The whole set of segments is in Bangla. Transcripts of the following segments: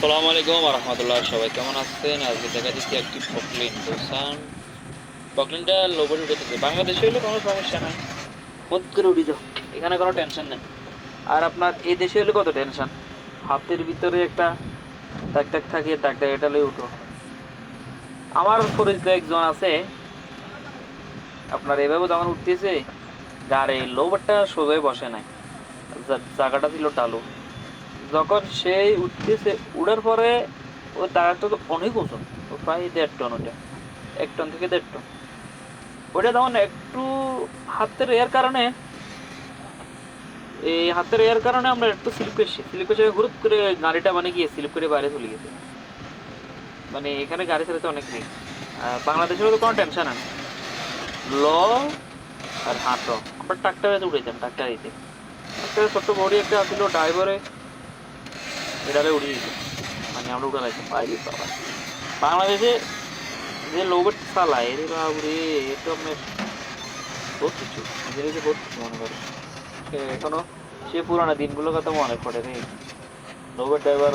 আসসালামু আলাইকুম রহমতুল্লাহ সবাই কেমন আছেন? আজকে দেখা দিচ্ছি একটি পকলিন দোসান। পকলিনটা লোবর উঠে থাকে বাংলাদেশে হলে কোনো সমস্যা নাই। বোধ করে উঠে যাও। এখানে কোনো টেনশন নেই। আর আপনার এই দেশে হলে কত টেনশন হাতের ভিতরে একটা দাগ দাগ থাকে, দাগ দাগ এটা লই উঠো। আমার পরিচিত একজন আছে। আপনার এভাবে যখন উঠতেছে গাড়ি লোবারটা সোজাই বসে নাই। জায়গাটা ছিল টালু। যখন সেই উঠতেছে, উড়ার পরে ও দাঁড়াটা তো অনেক ওজন। ও প্রায় দেড় টন ওটা। এক টন থেকে দেড় টন। ওটা তখন একটু হাতের এর কারণে, এই হাতের এর কারণে আমরা একটু স্লিপ করছি স্লিপ করছি হুরুপ করে গাড়িটা মানে গিয়ে স্লিপ করে বাইরে চলে গেছে। মানে এখানে গাড়ি চালাতে অনেক রিস্ক বাংলাদেশের তো কোনো টেনশন নেই ল আর হাঁটো। আমরা ট্রাক্টারে উঠেছিলাম ট্রাক্টারে ছোট্ট বড়ি একটা ছিল ড্রাইভারে এটারে উড়িয়ে দিত মানে আমরা উঠে লাগতাম পাইলি বাবা বাংলাদেশে যে লোবেট চালায় রে বাবুরে এটা আপনার বহুত কিছু। নিজের যে বহুত কিছু মনে করে। এখনও, সে পুরানো দিনগুলোর কথা মনে পড়ে রে। লোবেট ড্রাইভার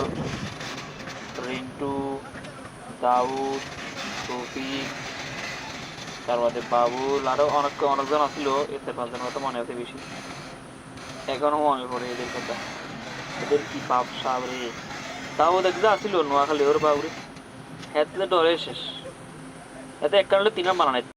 রিন্টু, দাউদ, তৌফিক, তার মধ্যে বাবুল, আরও অনেক, অনেকজন আসছিল এতে পাঁচজন কথা মনে আছে বেশি। এখনও মনে পড়ে এদের কথা। কি পাপ সাপ রে তাও দেখতে আসিল নোয়াখালী ওর বাবুরে হ্যাঁ ডরে শেষ এতে এক কারণে তিন বানানো